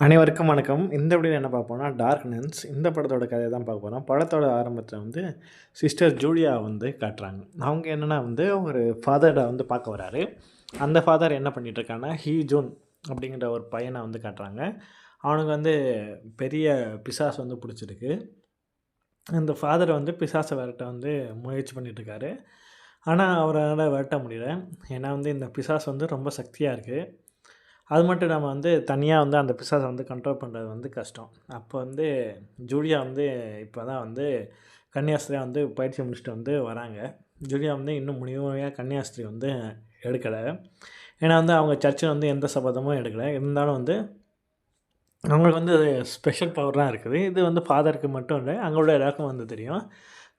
அனைவருக்கும் வணக்கம். இந்த வீடியோ என்ன பார்ப்போம்னா டார்க்னஸ் இந்த படத்தோட கதையை தான் பார்க்க போகிறோம் படத்தோட ஆரம்பத்தில் வந்து சிஸ்டர் ஜூலியா வந்து காட்டுறாங்க. அவங்க என்னென்னா வந்து ஒரு ஃபாதரை வந்து பார்க்க வராரு. அந்த ஃபாதர் என்ன பண்ணிகிட்ருக்காங்கன்னா ஹீ ஜூன் அப்படிங்கிற ஒரு பையனை வந்து காட்டுறாங்க. அவனுக்கு வந்து பெரிய பிசாஸ் வந்து பிடிச்சிருக்கு. அந்த ஃபாதரை வந்து பிசாசை விரட்ட வந்து முயற்சி பண்ணிகிட்ருக்காரு ஆனால் அவரால் விரட்ட முடியல. ஏன்னா வந்து இந்த பிசாஸ் வந்து ரொம்ப சக்தியாக இருக்குது அது மட்டும் நம்ம வந்து தனியாக வந்து அந்த பிசாசை வந்து கண்ட்ரோல் பண்ணுறது வந்து கஷ்டம். அப்போ வந்து ஜூலியா வந்து இப்போ தான் வந்து கன்னியாஸ்திரியாக வந்து பயிற்சி முடிச்சுட்டு வந்து வராங்க. ஜூலியா வந்து இன்னும் முழுமையாக கன்னியாஸ்திரி வந்து எடுக்கலை. ஏன்னா வந்து அவங்க சர்ச்சில் வந்து எந்த சபதமும் எடுக்கலை. இருந்தாலும் வந்து அவங்களுக்கு வந்து ஸ்பெஷல் பவர்லாம் இருக்குது. இது வந்து ஃபாதருக்கு மட்டும் இல்லை அங்கே உள்ள எல்லாருக்கும் வந்து தெரியும்.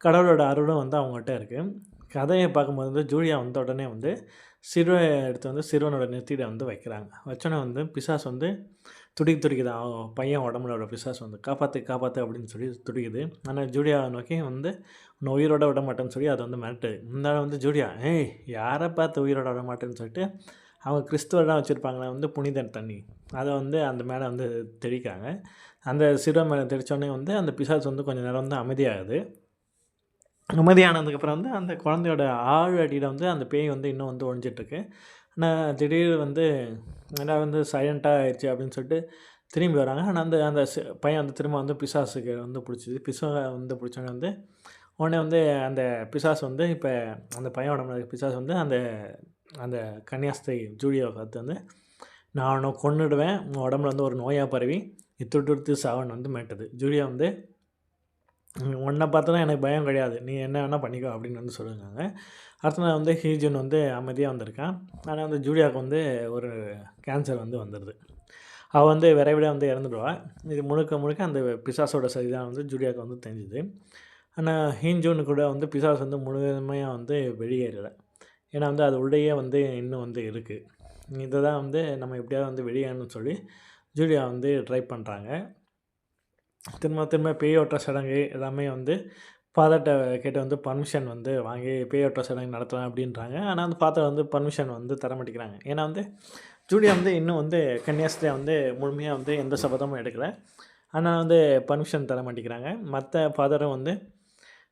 கடவுளோட அருளும் வந்து அவங்ககிட்ட இருக்குது கதையை பார்க்கும்போது வந்து ஜூலியா வந்த உடனே வந்து சிறுவை எடுத்து வந்து சிறுவனோட நெத்தியில் வந்து வைக்கிறாங்க. வச்சோன்னே வந்து பிசாஸ் வந்து துடிக்கு துடிக்குது. அவன் பையன் உடம்புல பிசாஸ் வந்து காப்பாற்று காப்பாற்று அப்படின்னு சொல்லி துடிக்குது. ஆனால் ஜூடியாவை நோக்கி வந்து உன்னை உயிரோட விட மாட்டேன்னு சொல்லி அதை வந்து மிரட்டுது. இருந்தாலும் வந்து ஜூலியா ஏய் யாரை பார்த்து உயிரோட விட மாட்டேன்னு சொல்லிட்டு அவங்க கிறிஸ்துவெல்லாம் வச்சுருப்பாங்களே வந்து புனித தண்ணி. அதை வந்து அந்த மேலே வந்து தெளிக்கிறாங்க. அந்த சிறுவன் மேலே தெளித்தோடனே வந்து அந்த பிசாஸ் வந்து கொஞ்சம் நேரம் வந்து அமைதியாகுது. அமைதியானதுக்கப்புறம் வந்து அந்த குழந்தையோட ஆழ் அடியில் வந்து அந்த பேய் வந்து இன்னும் வந்து ஒழிஞ்சிட்ருக்கு. ஆனால் திடீர் வந்து எல்லாம் வந்து சைலண்ட்டாக ஆயிடுச்சு அப்படின்னு சொல்லிட்டு திரும்பி வராங்க. ஆனால் அந்த அந்த பையன் வந்து திரும்ப வந்து பிசாசுக்கு வந்து பிடிச்சிது. பிசா வந்து பிடிச்சவங்க வந்து உடனே வந்து அந்த பிசாஸ் வந்து இப்போ அந்த பையனோட பிசாஸ் வந்து அந்த அந்த கன்னியாஸ்திரி ஜூலியாவை பார்த்து வந்து நான் அவனை கொன்னுடுவேன். உன் உடம்புல வந்து ஒரு நோயாக பரவி இத்துட்டு சாவன் வந்து மேட்டுது ஜூலியா வந்து உன்னை பார்த்தோன்னா எனக்கு பயம் கிடையாது. நீ என்ன வேணால் பண்ணிக்கோ அப்படின்னு வந்து சொல்லியிருந்தாங்க. அடுத்த நாள் வந்து ஹீஜுன் வந்து அமைதியாக வந்திருக்கான். ஆனால் வந்து ஜூலியாவுக்கு வந்து ஒரு கேன்சர் வந்து வந்துடுது அவள் வந்து விரைவிட வந்து இறந்துடுவாள் இது முழுக்க முழுக்க அந்த பிசாஸோட சரிதான் வந்து ஜூலியாவுக்கு வந்து தெரிஞ்சுது. ஆனால் ஹீஞ்சூனு கூட வந்து பிசாஸ் வந்து முழுமையாக வந்து வெளியேறலை. ஏன்னா வந்து அது உள்ளேயே வந்து இன்னும் வந்து இருக்குது இதை தான் வந்து நம்ம எப்படியாவது வந்து வெளியேறணும்னு சொல்லி ஜூலியா வந்து ட்ரை பண்ணுறாங்க திரும்ப திரும்ப பேயோட்ட சடங்கு எல்லாமே வந்து ஃபாதர்கிட்ட கேட்டு வந்து பர்மிஷன் வந்து வாங்கி பேயோட்ட சடங்கு நடத்தலாம் அப்படின்றாங்க. ஆனால் வந்து ஃபாதர் வந்து பர்மிஷன் வந்து தர மாட்டேங்கிறாங்க. ஏன்னா வந்து ஜூலியா வந்து இன்னும் வந்து கன்னியாஸ்திரியா வந்து முழுமையாக வந்து எந்த சபதமும் எடுக்கலை. ஆனால் வந்து பர்மிஷன் தர மாட்டேங்கிறாங்க. மற்ற ஃபாதரும் வந்து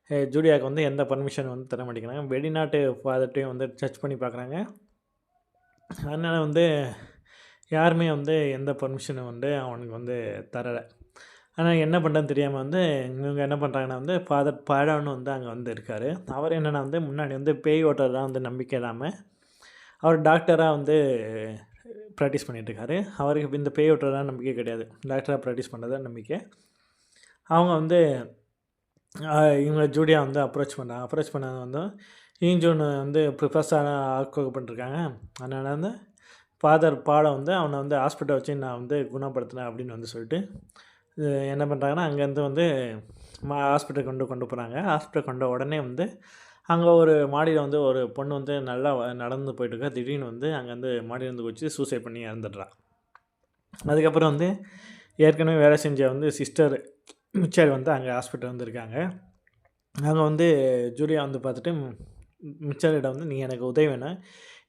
ஜூடியாவுக்கு ஜூலியாவுக்கு வந்து எந்த பர்மிஷன் வந்து தர மாட்டேங்கிறாங்க. வெளிநாட்டு ஃபாதர்ட்டையும் வந்து சர்ச் பண்ணி பார்க்குறாங்க அதனால் வந்து யாருமே வந்து எந்த பர்மிஷனும் வந்து அவனுக்கு வந்து தரலை. ஆனால் என்ன பண்ணுறதுன்னு தெரியாமல் வந்து இவங்க என்ன பண்ணுறாங்கன்னா வந்து ஃபாதர் பாடான்னு வந்து அங்கே வந்து இருக்கார். அவர் என்னென்னா வந்து முன்னாடி வந்து பேய் ஓட்டுறதுலாம் வந்து நம்பிக்கை இல்லாமல் அவர் டாக்டராக வந்து ப்ராக்டிஸ் பண்ணிகிட்ருக்காரு அவருக்கு இந்த பேய் ஓட்டுறதுலாம் நம்பிக்கை கிடையாது. டாக்டராக ப்ராக்டிஸ் பண்ணுறது நம்பிக்கை. அவங்க வந்து இவங்க ஜூடியாக வந்து அப்ரோச் பண்ணாங்க அப்ரோச் பண்ணது வந்து ஈஞ்சூன் வந்து ப்ரிஃபஸாக ஆக்கோ பண்ணிருக்காங்க அதனால் வந்து ஃபாதர் பாடம் வந்து அவனை வந்து ஹாஸ்பிட்டல் வச்சு நான் வந்து குணப்படுத்தினேன் அப்படின்னு வந்து சொல்லிட்டு என்ன பண்ணுறாங்கன்னா அங்கேருந்து வந்து மா ஹாஸ்பிட்டல் கொண்டு கொண்டு போகிறாங்க ஹாஸ்பிட்டல் கொண்ட உடனே வந்து அங்கே ஒரு மாடியில் வந்து ஒரு பொண்ணு வந்து நல்லா நடந்து போயிட்டுருக்கா. திடீர்னு வந்து அங்கேருந்து மாடியிலேருந்து குச்சி சூசைட் பண்ணி இறந்துடுறான் அதுக்கப்புறம் வந்து ஏற்கனவே வேலை செஞ்ச வந்து சிஸ்டர் மிச்சர் வந்து அங்கே ஹாஸ்பிட்டல் வந்துருக்காங்க. அங்கே வந்து ஜூலியா வந்து பார்த்துட்டு மிச்சரிடம் வந்து நீ எனக்கு உதவி வேணும்.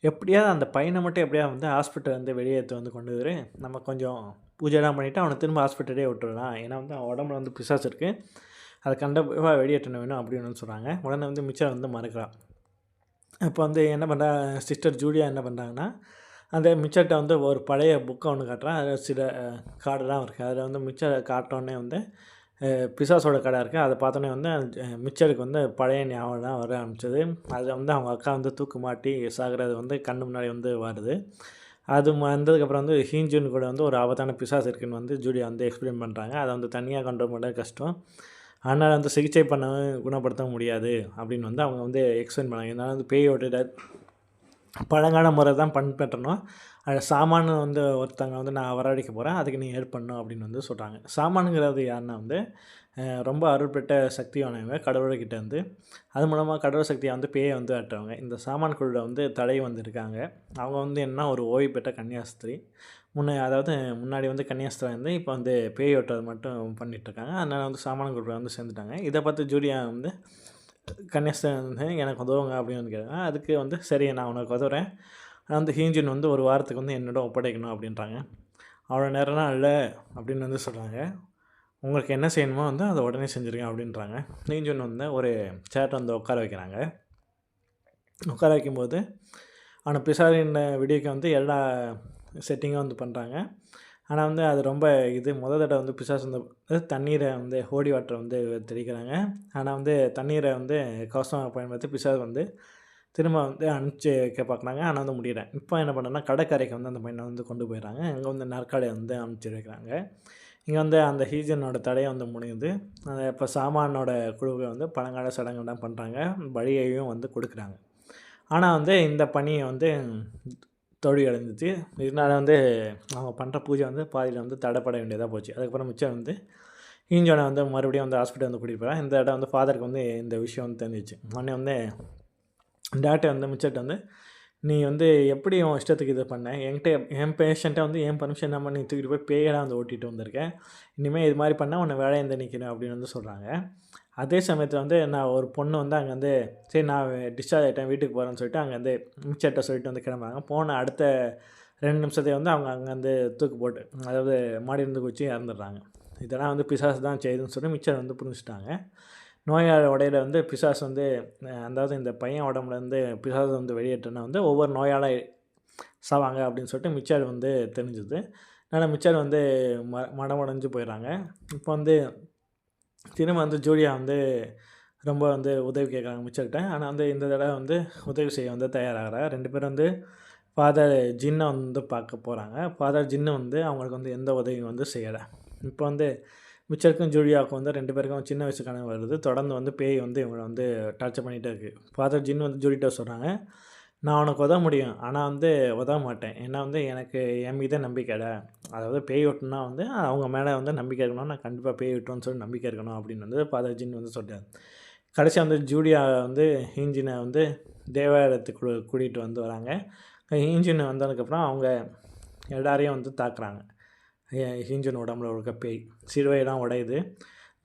எப்படியாவது அந்த பையனை மட்டும் எப்படியாவது வந்து ஹாஸ்பிட்டல் வந்து வெளியேற்ற வந்து கொண்டு வரு நம்ம கொஞ்சம் பூஜைலாம் பண்ணிவிட்டு அவனை திரும்ப ஹாஸ்பிட்டலே விட்டுறலாம். ஏன்னா வந்து அவன் உடம்புல வந்து பிசாசு இருக்குது அதை கண்டிப்பாக வெளியேற்றணும் வேணும் அப்படின்னு சொல்கிறாங்க உடனே வந்து மிச்சர் வந்து மறுக்கிறான். அப்போ வந்து என்ன பண்ணுறா சிஸ்டர் ஜூலியா என்ன பண்ணுறாங்கன்னா அந்த மிச்சர்கிட்ட வந்து ஒரு பழைய புக்கை ஒன்று காட்டுறான். அதில் சில கார்டெலாம் இருக்குது அதில் வந்து மிச்சர் காட்டோடனே வந்து பிசாஸோட கடை இருக்குது அதை பார்த்தோன்னே வந்து மிச்சருக்கு வந்து பழைய ஞாபகம் வர ஆரம்பிச்சது. அதில் வந்து அவங்க அக்கா வந்து தூக்கு மாட்டி சாகிறது வந்து கண்ணு முன்னாடி வந்து வருது. அது வந்ததுக்கப்புறம் வந்து ஹீஞ்சுன் கூட வந்து ஒரு ஆபத்தான பிசாஸ் இருக்குன்னு வந்து ஜூலியா வந்து எக்ஸ்பிளைன் பண்ணுறாங்க அதை வந்து தனியாக கண்ட்ரோல் பண்ண கஷ்டம். அதனால் வந்து சிகிச்சை பண்ண குணப்படுத்த முடியாது அப்படின்னு வந்து அவங்க வந்து எக்ஸ்பிளைன் பண்ணாங்க. இதனால் வந்து பேயோட பழங்கால முறை தான் பின்பற்றணும். சாமான் வந்து ஒருத்தங்க வந்து நான் வரவழைக்க போகிறேன் அதுக்கு நீ ஹெல்ப் பண்ணும் அப்படின்னு வந்து சொல்கிறாங்க சாமானுங்கிறது யாருன்னா வந்து ரொம்ப அருள்பெற்ற சக்தியானவங்க கடவுள்கிட்ட வந்து அது மூலமாக கடவுள் சக்தியை வந்து பேயை வந்து ஆட்டுறவங்க இந்த சாமான் குழுவில் வந்து தடை வந்திருக்காங்க. அவங்க வந்து என்ன ஒரு ஓய்வு பெற்ற கன்னியாஸ்திரி. முன்னே அதாவது முன்னாடி வந்து கன்னியாஸ்திரம் வந்து இப்போ வந்து பேய் ஓட்டுறது மட்டும் பண்ணிகிட்ருக்காங்க அதனால் வந்து சாமான குழுவில் வந்து சேர்ந்துட்டாங்க. இதை பார்த்து ஜூலியா வந்து கன்னியாஸ்திரம் வந்து எனக்கு உதவுங்க அப்படின்னு வந்து அதுக்கு வந்து சரி நான் உனக்கு உதவுறேன். ஆனால் வந்து ஹீஞ்சின் வந்து ஒரு வாரத்துக்கு வந்து என்னோட ஒப்படைக்கணும் அப்படின்றாங்க. அவ்வளோ நேரம்லாம் இல்லை அப்படின்னு வந்து சொல்கிறாங்க உங்களுக்கு என்ன செய்யணுமோ வந்து அதை உடனே செஞ்சுருங்க அப்படின்றாங்க. நீஞ்சொன்று வந்து ஒரு சேட்டை வந்து உட்கார வைக்கிறாங்க. உட்கார வைக்கும்போது ஆனால் பிசாரின் வீடியோக்கு வந்து எல்லா செட்டிங்கும் வந்து பண்ணுறாங்க ஆனால் வந்து அது ரொம்ப இது முத தடவை வந்து பிசாஸ் வந்து தண்ணீரை வந்து ஹோடி வாட்டரை வந்து தெளிக்கிறாங்க. ஆனால் வந்து தண்ணீரை வந்து கவசமாக பயன்படுத்தி பிசாஸ் வந்து திரும்ப வந்து அனுப்பிச்சி வைக்க பார்க்குறாங்க. ஆனால் வந்து முடியல இப்போ என்ன பண்ணேன்னா கடற்கரைக்கு வந்து அந்த பையனை வந்து கொண்டு போயிடுறாங்க. அங்கே வந்து நற்காடையை வந்து அனுப்பிச்சி வைக்கிறாங்க. இங்கே வந்து அந்த ஹீஜனோட தடையை வந்து முடியுது. அந்த இப்போ சாமானோட குழுவை வந்து பழங்கால சடங்குலாம் பண்ணுறாங்க. வழியையும் வந்து கொடுக்குறாங்க. ஆனால் வந்து இந்த பணியை வந்து தோல்வி அடைஞ்சிச்சு. இதனால் வந்து அவங்க பண்ணுற பூஜை வந்து பாதியில் வந்து தடைப்பட வேண்டியதாக போச்சு. அதுக்கப்புறம் மிச்சம் வந்து ஈஞ்சோனை வந்து மறுபடியும் வந்து ஹாஸ்பிட்டல் வந்து கூட்டிகிட்டு போகிறேன் இந்த இடம் வந்து ஃபாதருக்கு வந்து இந்த விஷயம் வந்து தெரிஞ்சிச்சு. உடனே வந்து டாக்டர் வந்து மிச்சர்கிட்ட வந்து நீ வந்து எப்படி உன் இஷ்டத்துக்கு இது பண்ண. என்கிட்ட என் பேஷண்ட்டை வந்து என் பர்மிஷன் நம்ம நீ தூக்கிட்டு போய் பேயெல்லாம் வந்து ஓட்டிகிட்டு வந்திருக்கேன் இனிமேல் இது மாதிரி பண்ணால் உன்னை வேலையை வந்து நிற்கணும் அப்படின்னு வந்து சொல்கிறாங்க அதே சமயத்தில் வந்து நான் ஒரு பொண்ணு வந்து அங்கே வந்து சரி நான் டிஸ்சார்ஜ் ஆகிட்டேன் வீட்டுக்கு போகிறேன்னு சொல்லிட்டு அங்கே வந்து மிச்சர்கிட்ட சொல்லிட்டு வந்து கிளம்புறாங்க. போன அடுத்த ரெண்டு நிமிஷத்தை வந்து அவங்க அங்கே வந்து தூக்கு போட்டு அதாவது மாடி இருந்து குச்சி இறந்துடுறாங்க. இதெல்லாம் வந்து பிசாசு தான் செய்யுதுன்னு சொல்லி மிச்சர் வந்து புரிஞ்சுட்டாங்க. நோயாளி உடையில வந்து பிசாஸ் வந்து அதாவது இந்த பையன் உடம்புலேருந்து பிசாஸ் வந்து வெளியேற்றினா வந்து ஒவ்வொரு நோயாளி சாவாங்க அப்படின்னு சொல்லிட்டு மிச்சர் வந்து தெரிஞ்சுது. அதனால் மிச்சர் வந்து ம மனமடைஞ்சு போயிடுறாங்க இப்போ வந்து திரும்ப வந்து ஜூலியா வந்து ரொம்ப வந்து உதவி கேட்குறாங்க மிச்சர்கிட்ட. ஆனால் வந்து இந்த தடவை வந்து உதவி செய்ய வந்து தயாராகிறா ரெண்டு பேரும் வந்து ஃபாதர் ஜின்னை வந்து பார்க்க போகிறாங்க ஃபாதர் ஜின்னு வந்து அவங்களுக்கு வந்து எந்த உதவியும் வந்து செய்யலை. இப்போ வந்து மிச்சருக்கும் ஜூலியாவுக்கும் வந்து ரெண்டு பேருக்கும் சின்ன வயசு கனவு வருது. தொடர்ந்து வந்து பேய் வந்து இவங்களை வந்து டார்ச்சர் பண்ணிகிட்டே இருக்குது ஃபாதர் ஜின் வந்து ஜூலிட்ட சொல்கிறாங்க நான் உனக்கு உதவ முடியும். ஆனால் வந்து உதவ மாட்டேன். ஏன்னா வந்து எனக்கு என் மீதே நம்பிக்கை அதாவது பேய் விட்டுனா வந்து அவங்க மேலே வந்து நம்பிக்கை இருக்கணும். நான் கண்டிப்பாக பேய் விட்டோன்னு சொல்லி நம்பிக்கை இருக்கணும். அப்படின்னு வந்து ஃபாதர் ஜின் வந்து சொல்கிறார் கடைசியாக வந்து ஜூலியா வந்து இன்ஜினை வந்து தேவாலயத்துக்கு கூட்டிகிட்டு வந்து வராங்க. இன்ஜின் வந்ததுக்கப்புறம் அவங்க எல்லாரையும் வந்து தாக்குறாங்க. ஹீஞ்சன் உடம்புல இருக்க பேய். சிறுவையெல்லாம் உடையுது.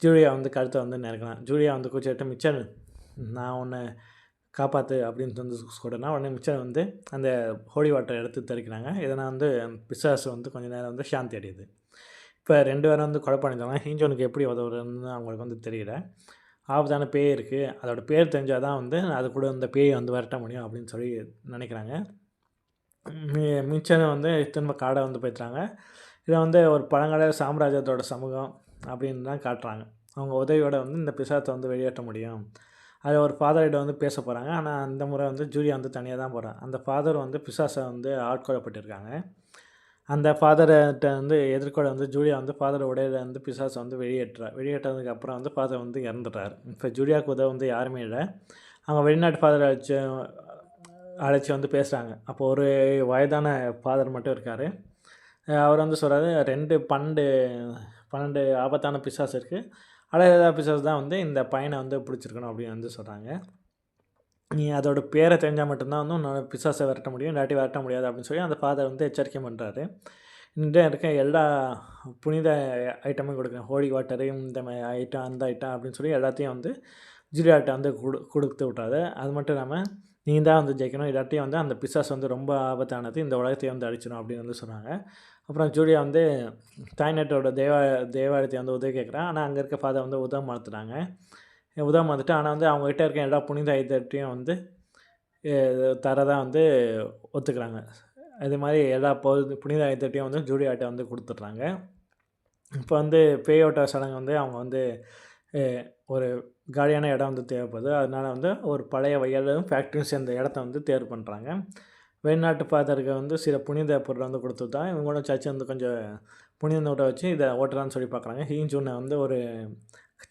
ஜூலியா வந்து கழுத்தை வந்து நிறக்கலாம் ஜூலியா வந்து கூச்சிட்டு மிச்சர் நான் உன்னை காப்பாற்று அப்படின்னு வந்து சொல்கிறேன்னா உடனே மிச்சர் வந்து அந்த ஹோலி வாட்டர் எடுத்து தெளிக்கிறாங்க இதனால் வந்து பிசாசு வந்து கொஞ்ச நேரம் வந்து சாந்தி அடையுது. இப்போ ரெண்டு பேரும் வந்து குழப்பம் ஹீஞ்சோனுக்கு எப்படி உதவுறதுன்னு அவங்களுக்கு வந்து தெரியல. ஆபத்தான பேய் இருக்குது அதோட பேர் தெரிஞ்சால் தான் வந்து அது கூட இந்த பேயை வந்து விரட்ட முடியும் அப்படின்னு சொல்லி நினைக்கிறாங்க. மி- வந்து திரும்ப காடை வந்து போய்ட்றாங்க இதை வந்து ஒரு பழங்கால சாம்ராஜ்யத்தோட சமூகம் அப்படின்னு தான் காட்டுறாங்க. அவங்க உதவியோட வந்து இந்த பிசாத்தை வந்து வெளியேற்ற முடியும். அது ஒரு ஃபாதர்கிட்ட வந்து பேச போகிறாங்க ஆனால் அந்த முறை வந்து ஜூலியா வந்து தனியாக தான் போகிறான் அந்த ஃபாதர் வந்து பிசாசை வந்து ஆட்கொள்ளப்பட்டிருக்காங்க அந்த ஃபாதர்கிட்ட வந்து எதிர்கொள்ள வந்து ஜூலியா வந்து ஃபாதர் உடையில வந்து பிசாசை வந்து வெளியேற்றுறார் வெளியேற்றதுக்கு அப்புறம் வந்து ஃபாதர் வந்து இறந்துட்டார். இப்போ ஜூலியாவுக்கு உதவ வந்து யாருமே இல்லை. அவங்க வெளிநாட்டு ஃபாதரை வச்சு அழைச்சி வந்து பேசுகிறாங்க அப்போ ஒரு வயதான ஃபாதர் மட்டும் இருக்கார். அவர் வந்து சொல்கிறாரு ரெண்டு பன்னெண்டு பன்னெண்டு ஆபத்தான பிசாஸ் இருக்குது அழகா பிசாஸ் தான் வந்து இந்த பையனை வந்து பிடிச்சிருக்கணும் அப்படின்னு வந்து சொல்கிறாங்க நீ அதோட பேரை தெரிஞ்சால் மட்டும்தான் வந்து உன்னோட பிசாசை விரட்ட முடியும் இல்லாட்டி விரட்ட முடியாது அப்படின்னு சொல்லி அந்த ஃபாதர் வந்து எச்சரிக்கை பண்ணுறாரு இன்றைய இருக்க எல்லா புனித ஐட்டமும் கொடுக்குறேன். ஹோலி வாட்டரு இந்த மாதிரி ஐட்டம் அந்த ஐட்டம் அப்படின்னு சொல்லி எல்லாத்தையும் வந்து ஜிலியாட்டை வந்து கொடு கொடுத்து விட்டாரு. அது மட்டும் இல்லாமல் நீங்கள் தான் வந்து ஜெயிக்கணும். இல்லாட்டியும் வந்து அந்த பிசாஸ் வந்து ரொம்ப ஆபத்தானது. இந்த உலகத்தையே வந்து அடிச்சிடும் அப்படின்னு வந்து சொன்னாங்க. அப்புறம் ஜூலியா வந்து தாய்நாட்டோட தேவா தேவாலயத்தை வந்து உதவி கேட்குறான். ஆனால் அங்கே இருக்க ஃபாதர் வந்து உதவ மாற்றுறாங்க உதவ மாற்றிட்டு ஆனால் வந்து அவங்ககிட்ட இருக்க எல்லா புனித ஐட்டத்தையும் வந்து தரதான் வந்து ஒத்துக்கிறாங்க. அதே மாதிரி எல்லா பொது புனித ஐட்டத்தையும் வந்து ஜூலியாட்ட வந்து கொடுத்துட்றாங்க. இப்போ வந்து பேயோட்ட சடங்கு வந்து அவங்க வந்து ஒரு காலியான இடம் வந்து தேவைப்படுது. அதனால வந்து ஒரு பழைய வயலும் ஃபேக்ட்ரியும் சேர்ந்த இடத்த வந்து தேர்வு பண்ணுறாங்க வெளிநாட்டு ஃபாதருக்கு வந்து சில புனித பொருள் வந்து கொடுத்துட்டா இவங்களும் சர்ச்சை வந்து கொஞ்சம் புனித நோட்டை வச்சு இதை ஓட்டலான்னு சொல்லி பார்க்குறாங்க. ஹீஞ்சூனை வந்து ஒரு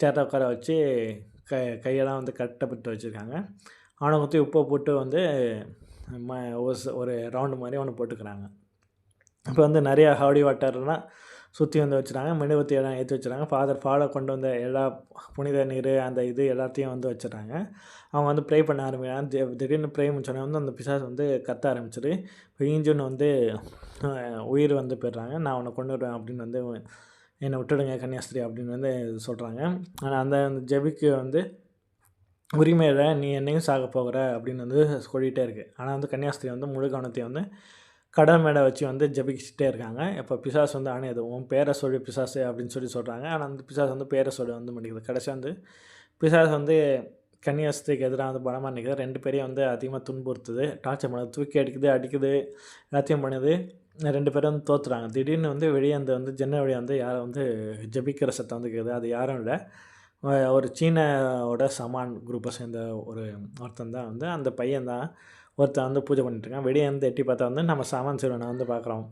சேட்டை உட்கார வச்சு கை கையெல்லாம் வந்து கட்டப்பட்டு வச்சுருக்காங்க. அவனை ஊற்றி உப்பை போட்டு வந்து ம ஒரு ரவுண்டு மாதிரி ஒன்று போட்டுக்கிறாங்க. இப்போ வந்து நிறையா ஹவுடி வாட்டர்லாம் சுற்றி வந்து வச்சுட்டாங்க மெழுகுவத்தி எல்லாம் ஏற்றி வச்சுட்டாங்க. ஃபாதர் ஃபாலோ கொண்டு வந்த எல்லா புனித நீர் அந்த இது எல்லாத்தையும் வந்து வச்சுட்டாங்க. அவங்க வந்து ப்ரே பண்ண ஆரம்பிக்கிறாங்க. திடீர்னு ப்ரே முடிச்சோடனே வந்து அந்த பிசாஸ் வந்து கத்த ஆரம்பிச்சிரு. இப்போ வந்து உயிர் வந்து போயிடுறாங்க. நான் உன்னை கொண்டு வருவேன் அப்படின்னு வந்து என்னை விட்டுடுங்க கன்னியாஸ்திரி அப்படின்னு வந்து சொல்கிறாங்க ஆனால் அந்த அந்த ஜெபிக்கு வந்து உரிமையில் நீ என்னையும் சாக போகிற அப்படின்னு வந்து சொல்லிகிட்டே இருக்குது ஆனால் வந்து கன்னியாஸ்திரி வந்து முழு கவனத்தையும் வந்து கடன் மேடை வச்சு வந்து ஜபிச்சுட்டே இருக்காங்க. இப்போ பிசாஸ் வந்து ஆணையது உன் பேரை சொல்லி பிசாசு அப்படின்னு சொல்லி சொல்கிறாங்க ஆனால் அந்த பிசாஸ் வந்து பேரை சொல்லி வந்து முடிக்குது கடைசி வந்து பிசாஸ் வந்து கன்னியாஸ்திரிக்கு எதிராக வந்து பலமாக நிற்குது ரெண்டு பேரையும் வந்து அதிகமாக துன்புறுத்துது. டார்ச்சர் பண்ணுது தூக்கி அடிக்குது அடிக்குது எல்லாத்தையும் பண்ணுது. ரெண்டு பேரும் வந்து தோற்றுறாங்க திடீர்னு வந்து வெளியே அந்த வந்து ஜன்னல் வழியாக வந்து யாரை வந்து ஜபிக்கிற சத்தம் வந்து கேட்குது அது யாரும் இல்லை. ஒரு சீனாவோட சமான் குரூப்பை சேர்ந்த ஒரு ஒருத்தன் தான் வந்து அந்த பையன் தான் ஒருத்தன் வந்து பூஜை பண்ணிட்டுருக்கான். வெளியே வந்து எட்டி பார்த்தா வந்து நம்ம சாமன் சிறுவனை வந்து பார்க்குறோம்.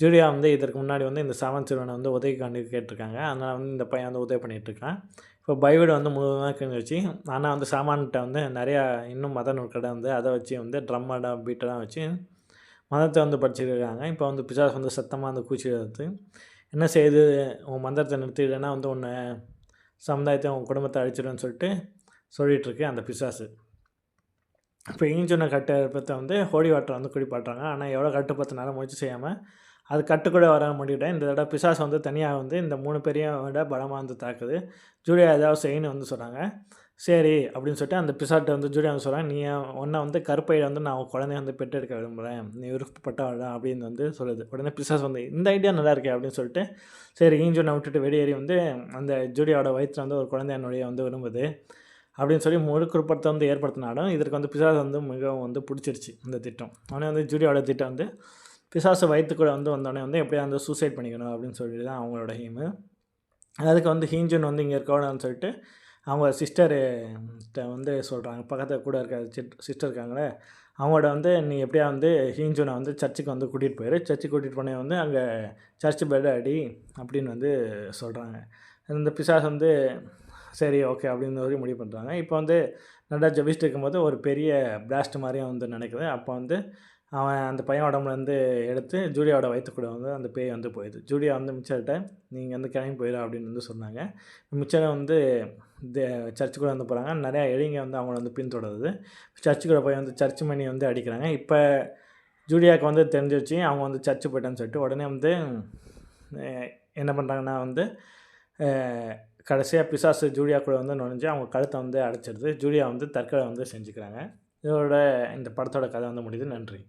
ஜூடியா வந்து இதற்கு முன்னாடி வந்து இந்த சாமன் சிறுவனை வந்து உதவிக்காண்டி கேட்டிருக்காங்க. அதனால் வந்து இந்த பையன் வந்து உதவி பண்ணிகிட்ருக்கான் இப்போ பைபிள் வந்து முழுவதுமாக கிழிஞ்சு ஆனால் வந்து சாமான்கிட்ட வந்து நிறையா இன்னும் மத நூற்கடை வந்து அதை வச்சு வந்து ட்ரம்மடா பீட்டெல்லாம் வச்சு மதத்தை வந்து படிச்சுருக்காங்க. இப்போ வந்து பிசாஸ் வந்து சத்தமாக வந்து கூச்சி எடுத்து என்ன செய்யுது உன் மந்திரத்தை நிறுத்திடுன்னா வந்து உன்னை சமுதாயத்தை உன் குடும்பத்தை அழிச்சிடுன்னு சொல்லிட்டு சொல்லிகிட்ருக்கு அந்த பிசாசு. இப்போ ஈஞ்சொன்ன கட்டுப்பத்தை வந்து ஹோலி வாட்டர் வந்து குடிப்பாட்டுறாங்க ஆனால் எவ்வளோ கட்டுப்பத்தினால முயற்சி செய்யாமல் அது கட்டுக்கூட வர முடியல. இந்த தடவை பிசாஸ் வந்து தனியாக வந்து இந்த மூணு பேரையும் விட பலமாக வந்து தாக்குது. ஜூலியா ஏதாவது செய்யணும் வந்து சொல்கிறாங்க சரி அப்படின்னு சொல்லிட்டு அந்த பிசாட்டை வந்து ஜூலியா வந்து சொல்கிறாங்க நீ ஒன்றை வந்து கருப்பையில் வந்து நான் குழந்தைய வந்து பெற்றெடுக்க விரும்புகிறேன் நீ விருப்பப்பட்டவடா அப்படின்னு வந்து சொல்லுது. உடனே பிசாஸ் வந்து இந்த ஐடியா நல்லா இருக்கே அப்படின்னு சொல்லிட்டு சரி ஈஞ்சொன்னை விட்டுட்டு வெளியேறி வந்து அந்த ஜூலியாவோட வயிற்றில் வந்து ஒரு குழந்தையனுடைய வந்து விரும்புது அப்படின்னு சொல்லி முழுக்குறுப்பத்தை வந்து ஏற்படுத்தினாலும் இதற்கு வந்து பிசாஸ் வந்து மிகவும் வந்து பிடிச்சிருச்சு இந்த திட்டம். உடனே வந்து ஜூலியாவோட திட்டம் வந்து பிசாசு வயிற்றுக்குள்ளே வந்து வந்தோடனே வந்து எப்படியா வந்து சூசைட் பண்ணிக்கணும் அப்படின்னு சொல்லி தான் அவங்களோட ஹீமு அதுக்கு வந்து ஹீஞ்சுன் வந்து இங்கே இருக்கணும்னு சொல்லிட்டு அவங்க சிஸ்டரு வந்து சொல்கிறாங்க பக்கத்தில் கூட இருக்க சிஸ்டர் இருக்காங்களே அவங்களோட வந்து நீ எப்படியா வந்து ஹீஞ்சுனை வந்து சர்ச்சுக்கு வந்து கூட்டிகிட்டு போயிரு. சர்ச்சுக்கு கூட்டிகிட்டு போனே வந்து அங்கே சர்ச் பெட் அடி அப்படின்னு வந்து சொல்கிறாங்க இந்த பிசாஸ் வந்து சரி ஓகே அப்படின்னு வரைக்கும் முடிவு பண்ணுறாங்க இப்போ வந்து நல்லா ஜபிஸ்ட் இருக்கும்போது ஒரு பெரிய பிளாஸ்ட் மாதிரியும் வந்து நினைக்குது. அப்போ வந்து அவன் அந்த பையன் உடம்புலேருந்து எடுத்து ஜூலியாவோட வயிற்றுக்குள்ள வந்து அந்த பேய் வந்து போயிடுது. ஜூலியா வந்து மிச்சர்கிட்ட நீங்கள் வந்து கிளம்பி போயிடும் அப்படின்னு வந்து சொன்னாங்க. மிச்சரை வந்து சர்ச்சுக்குள்ளே வந்து போகிறாங்க நிறையா எளிங்க வந்து அவங்கள வந்து பின்தொடருது. சர்ச்சுக்குள்ளே போய் வந்து சர்ச் மணி வந்து அடிக்கிறாங்க. இப்போ ஜூலியாவுக்கு வந்து தெரிஞ்சு வச்சு அவங்க வந்து சர்ச்சு போயிட்டேன்னு சொல்லிட்டு உடனே வந்து என்ன பண்ணுறாங்கன்னா வந்து கடைசியாக பிசாசு ஜூலியா கூட வந்து நுழைஞ்சு அவங்க கழுத்தை வந்து அடைச்சிடுது. ஜூலியா வந்து தற்கொலை வந்து செஞ்சுக்கிறாங்க. இதோட இந்த படத்தோட கதை வந்து முடியுது. நன்றி.